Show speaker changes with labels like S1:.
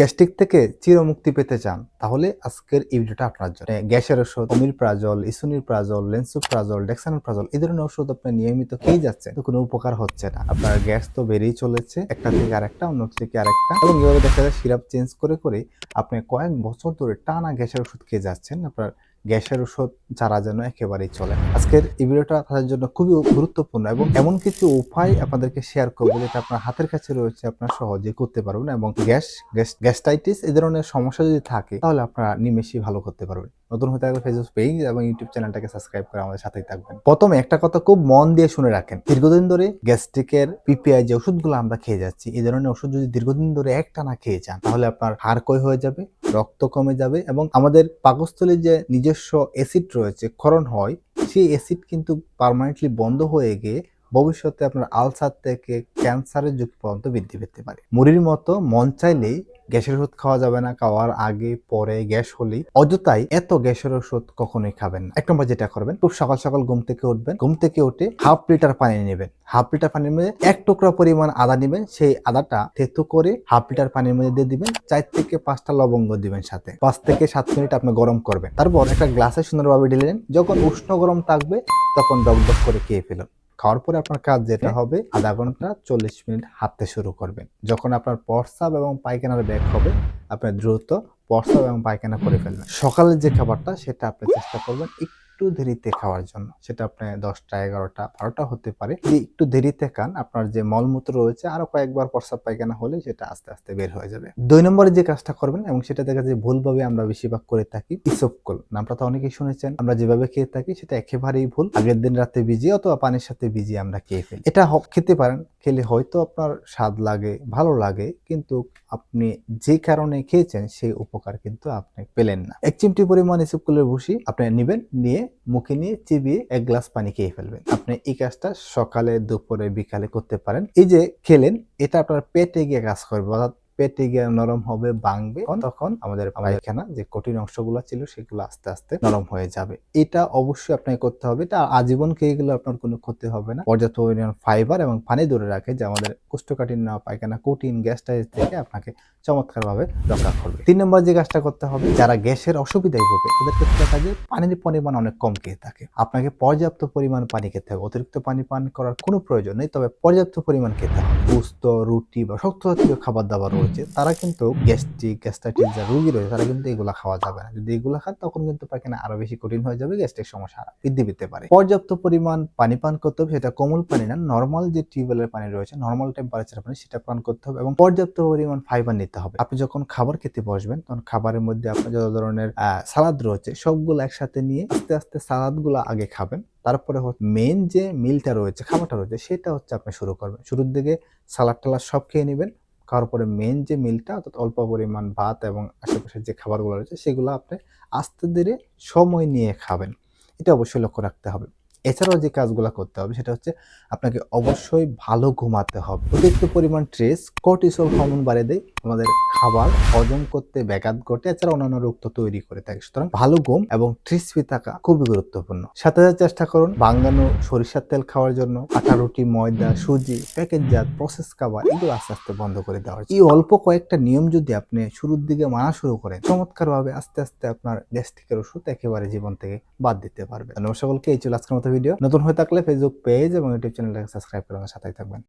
S1: Gastric থেকে চিরমুক্তি পেতে চান, তাহলে আজকের এই ভিডিওটা আপনার জন্য। গ্যাসের ওষুধ অমির প্রাজল ইসুনির প্রাজল লেন্সু প্রাজল ডেক্সানোর প্রাজল এই ধরনের ওষুধ আপনার নিয়মিত খেয়ে যাচ্ছে তো কোনো উপকার হচ্ছে না। আপনার গ্যাস তো বেড়েই চলেছে, একটা থেকে আরেকটা, অন্য থেকে আরেকটা। এবং এভাবে দেখা যায়, সিরাপ চেঞ্জ করে করে আপনি কয়েক বছর ধরে টানা গ্যাসের ওষুধ খেয়ে যাচ্ছেন, আপনার গ্যাসের ওষুধ যারা যেন একেবারেই চলে। আজকের এই ভিডিওটা তাদের জন্য খুবই গুরুত্বপূর্ণ এবং এমন কিছু উপায় আপনাদেরকে শেয়ার করব যেটা আপনার হাতের কাছে রয়েছে, আপনার সহজে করতে পারবেন এবং গ্যাস গ্যাস এ ধরনের সমস্যা যদি থাকে, তাহলে আপনারা নিমেষই ভালো করতে পারবেন নতুন হতে থাকলে ফেসবুক পেজ এবং ইউটিউব চ্যানেলটাকে সাবস্ক্রাইব করে আমাদের সাথেই থাকবেন প্রথমে একটা কথা খুব মন দিয়ে শুনে রাখেন, দীর্ঘদিন ধরে গ্যাস্ট্রিকের পিপিআই যে ওষুধগুলো আমরা খেয়ে যাচ্ছি, এই ধরনের ওষুধ যদি দীর্ঘদিন ধরে একটা না খেয়ে যান, তাহলে আপনার হাড় ক্ষয় হয়ে যাবে রক্ত কমে যাবে এবং আমাদের পাকস্থলীর যে নিজস্ব অ্যাসিড রয়েছে, ক্ষরণ হয়, সেই অ্যাসিড কিন্তু পারমানেন্টলি বন্ধ হয়ে গিয়ে ভবিষ্যতে আপনার আলসার থেকে ক্যান্সারের ঝুঁকি পর্যন্ত বৃদ্ধি পেতে পারে। মুড়ির মতো মন চাইলেই গ্যাসের ওষুধ খাওয়া যাবে না, খাওয়ার আগে, পরে গ্যাস হলেই। অযথাই এত গ্যাসের ওষুধ কখনোই খাবেন না। এক নম্বর যেটা করবেন, খুব সকাল সকাল ঘুম থেকে উঠবেন। ঘুম থেকে উঠে হাফ লিটার পানি নেবেন। হাফ লিটার পানির মধ্যে এক টুকরা পরিমাণ আদা নেবেন। সেই আদাটা থেতু করে হাফ লিটার পানির মধ্যে দিয়ে দিবেন। চার থেকে পাঁচটা লবঙ্গ দিবেন সাথে। পাঁচ থেকে সাত মিনিট আপনি গরম করবেন। তারপর একটা গ্লাসে সুন্দরভাবে ঢেলেন যখন উষ্ণ গরম থাকবে, তখন ডক করে খেয়ে ফেলুন। খাওয়ার পরে আপনার কাজ যেটা হবে আধা ঘণ্টা চল্লিশ মিনিট হাঁটতে শুরু করবেন। যখন আপনার প্রস্রাব এবং পায়খানার ব্যাগ হবে আপনি দ্রুত প্রস্রাব এবং পায়খানা করে ফেলবেন। সকালের যে খাবারটা সেটা আপনি চেষ্টা করবেন একটু দেরিতে খাওয়ার জন্য। সেটা আপনি দশটা, এগারোটা, বারোটা হতে পারে। যদি একটু দেরিতে খান, আপনার যে মলমূত্র রয়েছে, আরও কয়েকবার প্রস্রাব পায়খানা হলে সেটা আস্তে আস্তে বের হয়ে যাবে। দুই নম্বরে যে কাজটা করবেন, এবং সেটা দেখা যায় ভুলভাবে আমরা বেশিরভাগ করে থাকি ইসবকল নামটা তো অনেকেই শুনেছেন। আমরা যেভাবে খেয়ে থাকি, সেটা একেবারেই ভুল। আগের দিন রাতে ভিজিয়ে অথবা পানির সাথে ভিজিয়ে আমরা খেয়ে ফেলি। এটা খেতে পারেন। খেলে হয়তো আপনার স্বাদ লাগে, ভালো লাগে, কিন্তু আপনি যে কারণে খেয়েছেন, সেই উপকার কিন্তু আপনি পেলেন না। এক চিমটি পরিমাণ ইসবকুলের ভুসি আপনি নেবেন, নিয়ে মুখে নিয়ে চিবিয়ে এক গ্লাস পানি খেয়ে ফেলবেন। আপনি এই কাজটা সকালে, দুপুরে, বিকালে করতে পারেন। এই যে খেলেন, এটা আপনার পেটে গিয়ে কাজ করবে। অর্থাৎ পেটে গিয়ে নরম হবে, ভাঙবে, তখন আমাদের পায়খানা যে কঠিন অংশগুলো ছিল সেগুলো আস্তে আস্তে নরম হয়ে যাবে। এটা অবশ্যই আপনাকে করতে হবে। এটা আজীবন খেয়ে গেলে আপনার কোনো ক্ষতি হবে না। পর্যাপ্ত পরিমাণ ফাইবার এবং পানি ধরে রাখে, যে আমাদের কোষ্ঠকাঠিন্য, পায়খানা, কঠিন গ্যাসটাইজ থেকে আপনাকে চমৎকারভাবে রক্ষা করবে। তিন নম্বর যে কাজটা করতে হবে, যারা গ্যাসের অসুবিধায় ভোগে ওদের ক্ষেত্রে দেখা যায় পানির পরিমাণ অনেক কম খেয়ে থাকে। আপনাকে পর্যাপ্ত পরিমাণ পানি খেতে হবে। অতিরিক্ত পানি পান করার কোনো প্রয়োজন নেই, তবে পর্যাপ্ত পরিমাণ খেতে হবে। পুস্ত, রুটি বা শক্ত জাতীয় খাবার দাবার রয়েছে। তারা কিন্তু গ্যাস্ট্রিক গ্যাস্ট্রাইটিস যা রোগী রয়েছে, তারা কিন্তু এগুলো খাওয়া যাবে না। যদি এগুলো খান, তখন কিন্তু পায়খানা আরও বেশি কঠিন হয়ে যাবে গ্যাস্ট্রিক সমস্যা বৃদ্ধি পেতে পারে। পর্যাপ্ত পরিমাণ পানি পান করতে হবে, সেটা কোমল পানি না নর্মাল যে টিউবওয়েলের পানি রয়েছে নর্মাল টেম্পারেচার পানি, সেটা পান করতে হবে এবং পর্যাপ্ত পরিমাণ ফাইবার নিতে হবে। আপনি যখন খাবার খেতে বসবেন, তখন খাবারের মধ্যে আপনার যত ধরনের সালাদ রয়েছে, সবগুলো একসাথে নিয়ে আস্তে আস্তে সালাদগুলো আগে খাবেন। তারপরে মেন যে মিলটা রয়েছে, খাবারটা রয়েছে, সেটা হচ্ছে আপনি শুরু করবেন। শুরুর দিকে সালাদ টালাদ সব খেয়ে নেবেন খাওয়ার পরে মেন যে মিলটা অর্থাৎ অল্প পরিমাণ ভাত এবং আশেপাশের যে খাবারগুলো রয়েছে, সেগুলো আপনি আস্তে ধীরে সময় নিয়ে খাবেন। এটা অবশ্যই লক্ষ্য রাখতে হবে। এছাড়াও যে কাজগুলো করতে হবে, সেটা হচ্ছে আপনাকে অবশ্যই ভালো ঘুমাতে হবে। অতিরিক্ত পরিমাণ স্ট্রেস কর্টিসল হরমোন বাড়িয়ে দেয় আমাদের খাবার হজম করতে ব্যাঘাত ঘটে, এছাড়া অন্যান্য রোগ তো তৈরি করে থাকে। সুতরাং ভালো ঘুম এবং ক্রিসপি থাকা খুবই গুরুত্বপূর্ণ। সাথে সাথে চেষ্টা করুন বাঙ্গানো সরিষার তেল খাওয়ার জন্য, আটা, রুটি, ময়দা, সুজি প্যাকেটজাত প্রসেস খাবার এগুলো আস্তে আস্তে বন্ধ করে দেওয়া। এই অল্প কয়েকটা নিয়ম যদি আপনি শুরুর দিকে মানা শুরু করেন, চমৎকারভাবে আস্তে আস্তে আপনার গ্যাস্ট্রিকের ওষুধ একেবারে জীবন থেকে বাদ দিতে পারবে ধন্যবাদ সকলকে, এই ছিল আজকের মতো ভিডিও নতুন হয়ে থাকলে ফেসবুক পেজ এবং ইউটিউব চ্যানেলটাকে সাবস্ক্রাইব করে সাথেই থাকবেন।